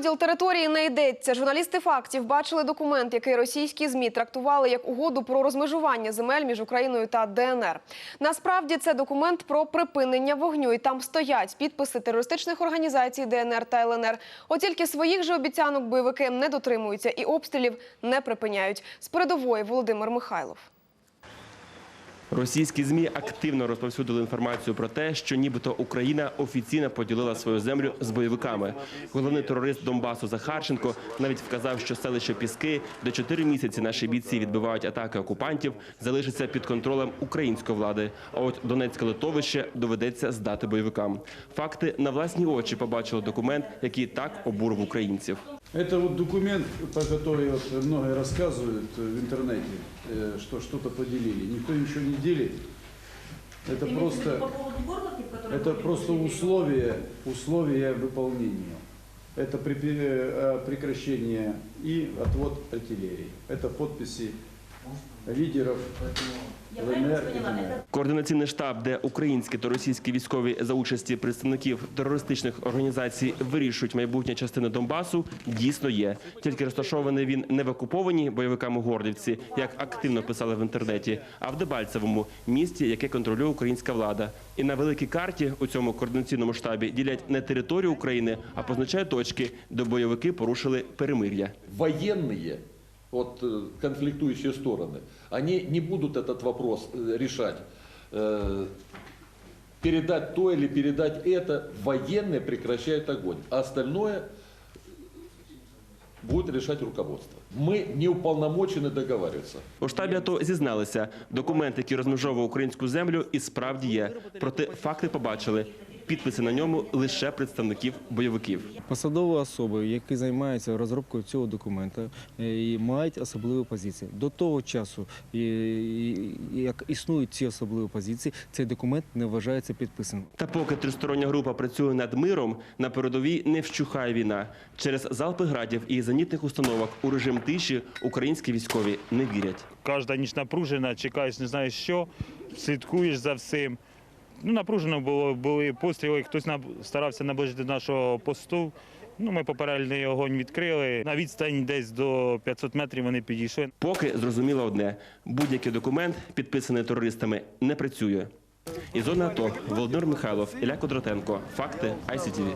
розподіл території не йдеться. Журналісти фактів бачили документ, який російські змі трактували як угоду про розмежування земель між Україною та ДНР. Насправді це документ про припинення вогню, і там стоять підписи терористичних організацій ДНР та ЛНР. От тільки своїх же обіцянок бойовики не дотримуються і обстрілів не припиняють. З передової Володимир Михайлов. Російські змі активно розповсюдили інформацію про те, що нібито Україна офіційно поділила свою землю з бойовиками. Головний терорист Донбасу Захарченко навіть вказав, що селище Піски, де чотири місяці наші бійці відбивають атаки окупантів, залишиться під контролем української влади. А от Донецьке литовище доведеться здати бойовикам. Факти на власні очі побачили документ, який так обурив українців. Это вот документ, по который вот многие рассказывают э, в интернете, э, что что-то поделили. Никто ничего не делит. Это виду просто, по это просто условия, условия выполнения. Это э, прекращение и отвод артиллерии. Это подписи правильно ЛНР поняла? ДНР. Координаційний штаб, де українські та російські військові за участі представників терористичних організацій вирішують майбутнє частини Донбасу, дійсно є. Тільки розташований він не в окупованій бойовиками Горлівці, як активно писали в інтернеті, а в Дебальцевому місті, яке контролює українська влада. І на великій карті у цьому координаційному штабі ділять не територію України, а позначають точки, де бойовики порушили перемир'я. военные, вот э, конфликтующие стороны, они не будут этот вопрос э, решать. Э, Передать то или передать это, военные прекращают огонь, а остальное будет решать руководство. Мы не уполномочены договариваться. У штабі АТО зізналися, документ, який розмежовує українську землю, і справді є. Проте факти побачили. Підписи на ньому лише представників бойовиків. Посадові особи, які займаються розробкою цього документа, е, мають особливі позиції. До того часу, як існують ці особливі позиції, цей документ не вважається підписаним. Та поки тристороння група працює над миром, на передовій не вщухає війна. Через залпи градів і зенітних установок у режим тиші українські військові не вірять. Кожна ніч напружена, чекаєш, не знаєш що, слідкуєш за всім. Ну, напружено було, були постріли, хтось старався наближити нашого посту. Ну, ми попередній огонь відкрили. На відстані десь до 500 метрів вони підійшли. Поки зрозуміло одне: будь-який документ, підписаний терористами, не працює. І зона АТО Володимир Михайлов, Ілля Кодротенко. Факти ICTV.